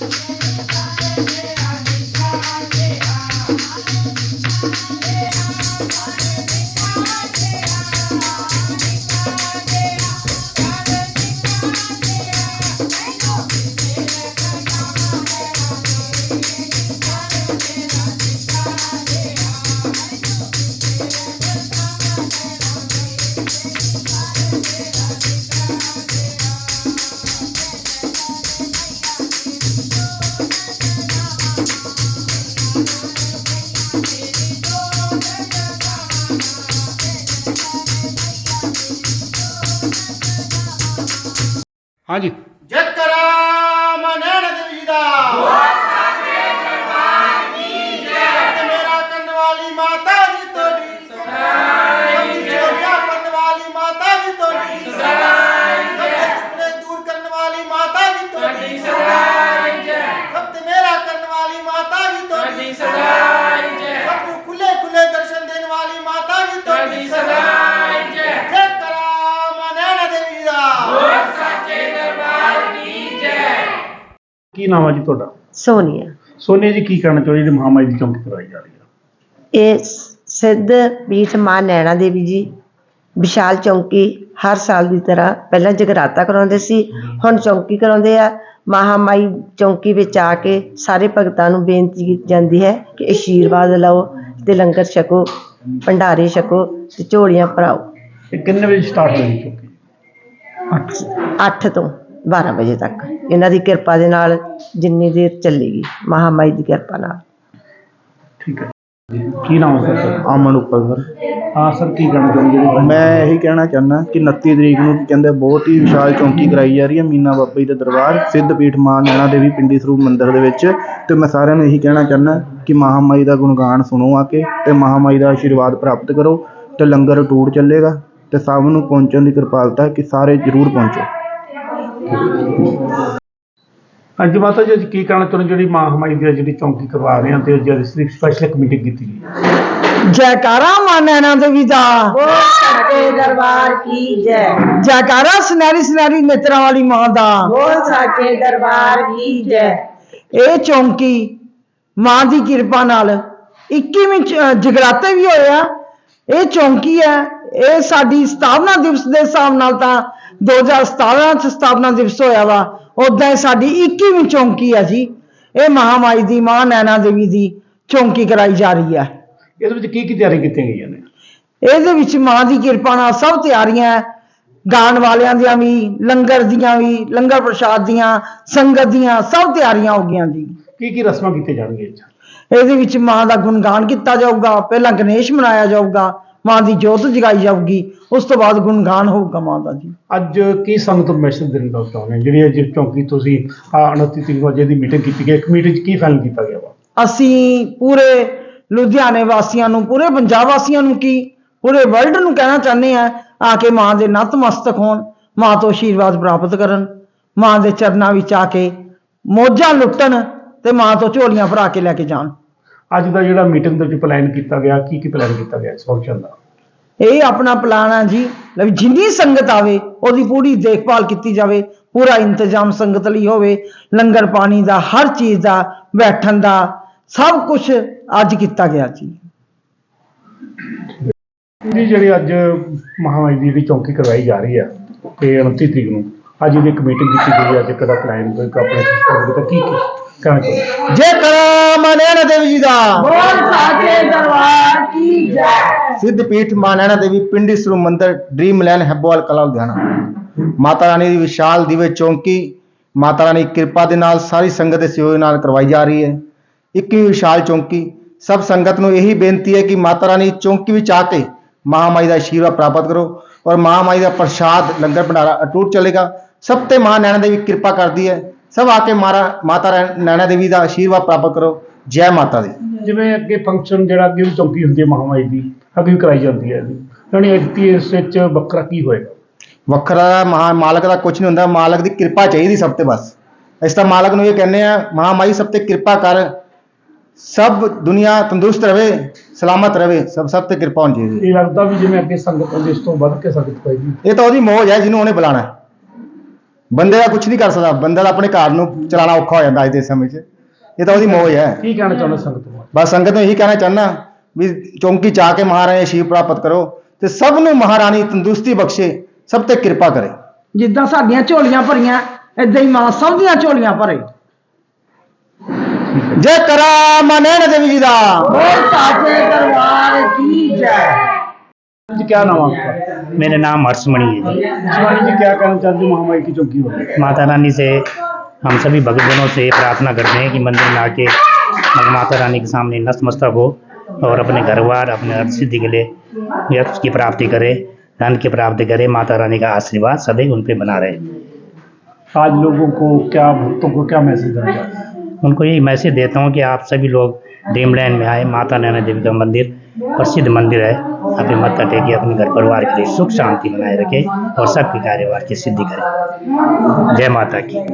Thank you. ਹਾਂਜੀ। ਜਕਰਾ ਮਨਣ ਨਾਮ ਹੈ ਜੀ ਤੁਹਾਡਾ? ਸੋਨੀਆ। ਸੋਨੀਆ ਜੀ ਕੀ ਕਹਿਣਾ ਚਾਹੁੰਦੇ ਜਿਹੜੀ ਮਹਾਮਾਈ ਦੀ ਚੌਂਕੀ ਕਰਵਾਈ ਜਾ ਰਹੀ ਹੈ ਇਹ ਸਿੱਧ ਪੀਠ ਮਾਂ ਨੈਣਾ ਦੇਵੀ ਜੀ ਵਿਸ਼ਾਲ ਚੌਂਕੀ ਹਰ ਸਾਲ ਦੀ ਤਰ੍ਹਾਂ ਪਹਿਲਾਂ ਜਗਰਾਤਾ ਕਰਾਉਂਦੇ ਸੀ ਹੁਣ ਚੌਂਕੀ ਕਰਾਉਂਦੇ ਆ। ਮਹਾਮਾਈ ਚੌਂਕੀ ਵਿੱਚ ਆ ਕੇ ਸਾਰੇ ਭਗਤਾਂ ਨੂੰ ਬੇਨਤੀ ਕੀਤੀ ਜਾਂਦੀ ਹੈ ਕਿ ਆਸ਼ੀਰਵਾਦ ਲਓ ਤੇ ਲੰਗਰ ਛਕੋ ਭੰਡਾਰੇ ਛਕੋ ਤੇ ਝੋਲੀਆਂ ਭਰਾਓ। ਇਹ ਕਿੰਨੇ ਵਜੇ ਸਟਾਰਟ ਹੋਈ ਚੌਂਕੀ? 8 ਤੋਂ। 12 ਵਜੇ ਤੱਕ। ਇਹਨਾਂ ਦੀ ਕਿਰਪਾ ਦੇ ਨਾਲ ਜਿੰਨੀ ਦੇਰ ਚੱਲੇਗੀ ਮਹਾਮਾਈ ਦੀ ਕਿਰਪਾ ਨਾਲ। ਠੀਕ ਹੈ। ਕੀ ਨਾਮ ਹੈ ਸਰ? ਅਮਨ ਉੱਪਰ ਸਰ। ਹਾਂ ਸਰ ਕੀ ਕਹਿਣਾ ਚਾਹੁੰਦੇ ਜਿਹੜੇ ਮੈਂ ਇਹੀ ਕਹਿਣਾ ਚਾਹੁੰਦਾ ਕਿ 29 ਤਰੀਕ ਨੂੰ ਕੀ ਕਹਿੰਦੇ ਬਹੁਤ ਹੀ ਵਿਸ਼ਾਲ ਚੌਂਕੀ ਕਰਾਈ ਜਾ ਰਹੀ ਹੈ ਮੀਨਾ ਬਾਬਾ ਜੀ ਦੇ ਦਰਬਾਰ ਸਿੱਧਪੀਠ ਮਾਂ ਨੈਣਾ ਦੇਵੀ ਪਿੰਡੀ ਸਰੂਪ ਮੰਦਿਰ ਦੇ ਵਿੱਚ। ਤੇ ਮੈਂ ਸਾਰਿਆਂ ਨੂੰ ਇਹੀ ਕਹਿਣਾ ਚਾਹੁੰਦਾ ਕਿ ਮਹਾਮਾਈ ਦਾ ਗੁਣਗਾਨ ਸੁਣੋ ਆ ਕੇ ਤੇ ਮਹਾਮਾਈ ਦਾ ਆਸ਼ੀਰਵਾਦ ਪ੍ਰਾਪਤ ਕਰੋ ਤੇ ਲੰਗਰ ਟੂਟ ਚੱਲੇਗਾ ਤੇ ਸਭ ਨੂੰ ਪਹੁੰਚਣ ਦੀ ਕਿਰਪਾਲਤਾ ਹੈ ਕਿ ਸਾਰੇ ਜ਼ਰੂਰ ਪਹੁੰਚੋ। ਹਾਂਜੀ ਮਾਤਾ ਜੀ ਅੱਜ ਕੀ ਕਹਿਣਾ ਚਾਹੁੰਦੇ ਜਿਹੜੀ ਮਹਾਮਾਈ ਦੀ ਜਿਹੜੀ ਚੌਂਕੀ ਕਰਵਾ ਰਹੇ ਹਾਂ ਤੇ ਜਿਹੜੀ ਸਪੈਸ਼ਲ ਕਮੇਟੀ ਕੀਤੀ ਗਈ ਹੈ। ਜੈਕਾਰਾ ਮਾਂ ਨੈਣਾ ਦੇਵੀ ਦਾ। ਸੱਚੇ ਦਰਬਾਰ ਕੀ ਜੈ। ਜੈਕਾਰਾ ਸੁਨਹਿਰੀ ਸੁਨਹਿਰੀ ਨੇਤਰਾਂ ਵਾਲੀ ਮਾਂ ਦਾ। ਬੋਲ ਸੱਚੇ ਦਰਬਾਰ ਕੀ ਜੈ। ਇਹ ਚੌਂਕੀ ਮਾਂ ਦੀ ਕਿਰਪਾ ਨਾਲ 21ਵੀਂ ਚ- ਜਗਰਾਤੇ ਵੀ ਹੋਇਆ ਇਹ ਚੌਂਕੀ ਹੈ। ਇਹ ਸਾਡੀ ਸਥਾਪਨਾ ਦਿਵਸ ਦੇ ਹਿਸਾਬ ਨਾਲ ਤਾਂ 2017 ਚ ਸਥਾਪਨਾ ਦਿਵਸ ਹੋਇਆ ਵਾ ਉਦਾਂ ਸਾਡੀ 21ਵੀਂ ਚੌਂਕੀ ਹੈ ਜੀ। ਇਹ ਮਹਾਮਾਈ ਦੀ ਮਾਂ ਨੈਣਾ ਦੇਵੀ ਦੀ ਚੌਂਕੀ ਕਰਾਈ ਜਾ ਰਹੀ ਹੈ ਇਹਦੇ ਵਿੱਚ ਕੀ ਕੀ ਤਿਆਰੀ ਕੀਤੀਆਂ ਗਈਆਂ ਨੇ? ਇਹਦੇ ਵਿੱਚ ਮਾਂ ਦੀ ਕਿਰਪਾ ਨਾਲ ਸਭ ਤਿਆਰੀਆਂ ਹੈ। ਗਾਣ ਵਾਲਿਆਂ ਦੀਆਂ ਵੀ ਲੰਗਰ ਦੀਆਂ ਵੀ ਲੰਗਰ ਪ੍ਰਸ਼ਾਦ ਦੀਆਂ ਸੰਗਤ ਦੀਆਂ ਸਭ ਤਿਆਰੀਆਂ ਹੋ ਗਈਆਂ ਜੀ। ਕੀ ਕੀ ਰਸਮਾਂ ਕੀਤੀਆਂ ਜਾਣਗੀਆਂ ਇਹਦੇ ਵਿੱਚ ਮਾਂ ਦਾ ਗੁਣਗਾਨ ਕੀਤਾ ਜਾਊਗਾ ਪਹਿਲਾਂ ਗਣੇਸ਼ ਮਨਾਇਆ ਜਾਊਗਾ ਮਾਂ ਦੀ ਜੋਤ ਜਗਾਈ ਜਾਊਗੀ ਉਸ ਤੋਂ ਬਾਅਦ ਗੁਣਗਾਨ ਹੋਊਗਾ ਮਾਂ ਦਾ ਜੀ। ਅੱਜ ਕੀ ਸੰਗਤ ਨੂੰ ਮੈਸੇਜ ਦੇਣਾ ਚਾਹੁੰਦੇ ਹੋ? ਜਿਹੜੀ ਅੱਜ ਚੌਂਕੀ ਤੁਸੀਂ ਆਹ 29 ਤਰੀਕ ਅੱਜ ਦੀ ਮੀਟਿੰਗ ਕੀਤੀ ਗਈ ਇੱਕ ਮੀਟਿੰਗ 'ਚ ਕੀ ਫਾਈਨਲ ਕੀਤਾ ਗਿਆ ਵਾ? ਅਸੀਂ ਪੂਰੇ ਲੁਧਿਆਣੇ ਵਾਸੀਆਂ ਨੂੰ ਪੂਰੇ ਪੰਜਾਬ ਵਾਸੀਆਂ ਨੂੰ ਕੀ ਪੂਰੇ ਵਰਲਡ ਨੂੰ ਕਹਿਣਾ ਚਾਹੁੰਦੇ ਆ ਆ ਕੇ ਮਾਂ ਦੇ ਨਤਮਸਤਕ ਹੋਣ ਮਾਂ ਤੋਂ ਆਸ਼ੀਰਵਾਦ ਪ੍ਰਾਪਤ ਕਰਨ ਮਾਂ ਦੇ ਚਰਨਾਂ ਵਿੱਚ ਆ ਕੇ ਮੋਜਾਂ ਲੁੱਟਣ ਤੇ ਮਾਂ ਤੋਂ ਝੋਲੀਆਂ ਭਰਾ ਕੇ ਲੈ ਕੇ ਜਾਣ। ਅੱਜ ਦਾ ਜਿਹੜਾ ਮੀਟਿੰਗ ਦੇ ਵਿੱਚ ਪਲਾਨ ਕੀਤਾ ਗਿਆ ਕੀ ਕੀ ਪਲਾਨ ਕੀਤਾ ਗਿਆ ਇਸ ਫੰਕਸ਼ਨ ਦਾ? ਇਹ ਆਪਣਾ ਪਲਾਨ ਆ ਜੀ ਲੈ ਵੀ ਜਿੰਨੀ ਸੰਗਤ ਆਵੇ ਉਹਦੀ ਪੂਰੀ ਦੇਖਭਾਲ ਕੀਤੀ ਜਾਵੇ ਪੂਰਾ ਇੰਤਜ਼ਾਮ ਸੰਗਤ ਲਈ ਹੋਵੇ ਲੰਗਰ ਪਾਣੀ ਦਾ ਹਰ ਚੀਜ਼ ਦਾ ਬੈਠਣ ਦਾ ਸਭ ਕੁਝ ਅੱਜ ਕੀਤਾ ਗਿਆ ਜੀ। ਜੀ ਜਿਹੜੀ ਅੱਜ ਮਹਾਮਾਈ ਦੀ ਜਿਹੜੀ ਚੌਂਕੀ ਕਰਵਾਈ ਜਾ ਰਹੀ ਹੈ ਤੇ 29 ਤਰੀਕ ਨੂੰ ਅੱਜ ਇਹਦੀ ਇੱਕ ਮੀਟਿੰਗ ਕੀਤੀ ਗਈ ਅੱਜ ਕਿਹਦਾ ਪਲਾਨ ਕੋਈ ਆਪਣੇ ਕੀ ਕੀ? ਚਾਹੁੰਦੇ ਜੈ ਕਰਾ ਮਾਂ ਨੈਣਾ ਦੇਵੀ ਜੀ ਦਾ। ਬੋਲ ਸਾਚੇ ਦਰਬਾਰ ਕੀ ਜੈ। ਸਿੱਧ ਪੀਠ ਮਾਂ ਨੈਣਾ ਦੇਵੀ ਪਿੰਡੀ ਸਰੂਪ ਮੰਦਿਰ ਡ੍ਰੀਮ ਲੈਂਡ ਹੈਬੋਵਾਲ ਕਲਾ ਲੁਧਿਆਣਾ। ਮਾਤਾ ਰਾਣੀ ਦੀ ਵਿਸ਼ਾਲ ਦਿਵੇ ਚੌਂਕੀ ਮਾਤਾ ਰਾਣੀ ਕਿਰਪਾ ਦੇ ਨਾਲ ਸਾਰੀ ਸੰਗਤ ਦੇ ਸਹਿਯੋਗ ਨਾਲ ਕਰਵਾਈ ਜਾ ਰਹੀ ਹੈ। ਇੱਕ ਹੀ ਵਿਸ਼ਾਲ ਚੌਂਕੀ। ਸਭ ਸੰਗਤ ਨੂੰ ਇਹੀ ਬੇਨਤੀ ਹੈ ਕਿ ਮਾਤਾ ਰਾਣੀ ਚੌਂਕੀ ਵਿੱਚ ਆ ਕੇ ਮਹਾਮਾਈ ਦਾ ਆਸ਼ੀਰਵਾਦ ਪ੍ਰਾਪਤ ਕਰੋ ਔਰ ਮਹਾਮਾਈ ਦਾ ਪ੍ਰਸ਼ਾਦ ਲੰਗਰ ਭੰਡਾਰਾ ਅਟੁੱਟ ਚੱਲੇਗਾ। ਸਭ ਤੇ ਮਾਂ ਨੈਣਾ ਦੇਵੀ ਕਿਰਪਾ ਕਰਦੀ ਹੈ। ਸਭ ਆ ਕੇ ਮਾਰਾ ਮਾਤਾ ਰਾ- ਨੈਣਾ ਦੇਵੀ ਦਾ ਆਸ਼ੀਰਵਾਦ ਪ੍ਰਾਪਤ ਕਰੋ ਜੈ ਮਾਤਾ ਦੀ। ਜਿਵੇਂ ਅੱਗੇ ਫੰਕਸ਼ਨ ਜਿਹੜਾ ਅੱਗੇ ਵੀ ਚੌਂਕੀ ਹੁੰਦੀ ਹੈ ਮਹਾਮਾਈ ਦੀ ਅੱਗੇ ਵੀ ਕਰਾਈ ਜਾਂਦੀ ਹੈ ਯਾਨੀ ਐਤਕੀ ਇਸ ਵਿੱਚ ਵੱਖਰਾ ਕੀ ਹੋਏਗਾ? ਵੱਖਰਾ ਮਹਾ ਮਾਲਕ ਦਾ ਕੁਝ ਨਹੀਂ ਹੁੰਦਾ ਮਾਲਕ ਦੀ ਕਿਰਪਾ ਚਾਹੀਦੀ ਸਭ ਤੇ ਬਸ। ਇਸ ਤਾਂ ਮਾਲਕ ਨੂੰ ਇਹ ਕਹਿੰਦੇ ਆ ਮਹਾਮਾਈ ਸਭ ਤੇ ਕਿਰਪਾ ਕਰ ਸਭ ਦੁਨੀਆ ਤੰਦਰੁਸਤ ਰਵੇ ਸਲਾਮਤ ਰਵੇ ਸਭ ਸਭ ਤੇ ਕਿਰਪਾ ਹੋਣੀ ਚਾਹੀਦੀ। ਇਹ ਲੱਗਦਾ ਵੀ ਜਿਵੇਂ ਅੱਗੇ ਸੰਗਤ ਹੁੰਦੀ ਇਸ ਤੋਂ ਵੱਧ ਕੇ ਸੰਗਤ ਹੋਏਗੀ। ਇਹ ਤਾਂ ਉਹਦੀ ਮੌਜ ਹੈ ਜਿਹਨੂੰ ਉਹਨੇ ਬੁਲਾਣਾ ਹੈ। ਬੰਦੇ ਦਾ ਕੁਝ ਨਹੀਂ ਕਰ ਸਕਦਾ ਬੰਦੇ ਦਾ ਆਪਣੇ ਘਰ ਨੂੰ ਚਲਾਉਣਾ ਔਖਾ ਹੋ ਜਾਂਦਾ ਅੱਜ ਦੇ ਸਮੇਂ 'ਚ। ਇਹ ਤਾਂ ਉਹਦੀ ਮੌਜ ਹੈ। ਕੀ ਕਹਿਣਾ ਚਾਹੁੰਦੇ ਸੰਗਤ ਨੂੰ ਬਸ ਸੰਗਤ ਨੂੰ ਇਹੀ ਕਹਿਣਾ ਚਾਹੁੰਦਾ ਵੀ ਚੌਂਕੀ ਚਾ ਕੇ ਮਹਾਰਾਣੀ ਆਸ਼ੀਰ ਪ੍ਰਾਪਤ ਕਰੋ ਤੇ ਸਭ ਨੂੰ ਮਹਾਰਾਣੀ ਤੰਦਰੁਸਤੀ ਬਖਸ਼ੇ ਸਭ ਤੇ ਕਿਰਪਾ ਕਰੇ। ਜਿੱਦਾਂ ਸਾਡੀਆਂ ਝੋਲੀਆਂ ਭਰੀਆਂ ਏਦਾਂ ਹੀ ਮਾਂ ਸਭ ਦੀਆਂ ਝੋਲੀਆਂ ਭਰੇ। ਜੈ ਕਰਾ ਮਾਂ ਨੈਣਾ ਦੇਵੀ ਜੀ ਦਾ। ਬੋਲ ਸਾਚੇ ਦਰਬਾਰ ਕੀ ਜੈ? क्या नाम आपका? मेरा नाम हर्षमणि है जी। शिवानी जी क्या कहना चाहते हो महामाई की चौकी हो माता रानी से हम सभी भक्तजनों से प्रार्थना करते हैं कि मंदिर में आके माता रानी के सामने नतमस्तक हो और अपने घर बार अपने अर्थ सिद्धि के लिए यश की प्राप्ति करे धन की प्राप्ति करे माता रानी का आशीर्वाद सदैव उन पर बना रहे। आज लोगों को क्या भक्तों को क्या मैसेज देना चाहते हैं? उनको यही मैसेज देता हूँ कि आप सभी लोग ड्रीमलैंड में आए माता नैना देवी का मंदिर प्रसिद्ध मंदिर है यहाँ पे मत्था टेके अपने घर परिवार के लिए सुख शांति बनाए रखे और सबके कार्यवार की सिद्धि करें जय माता की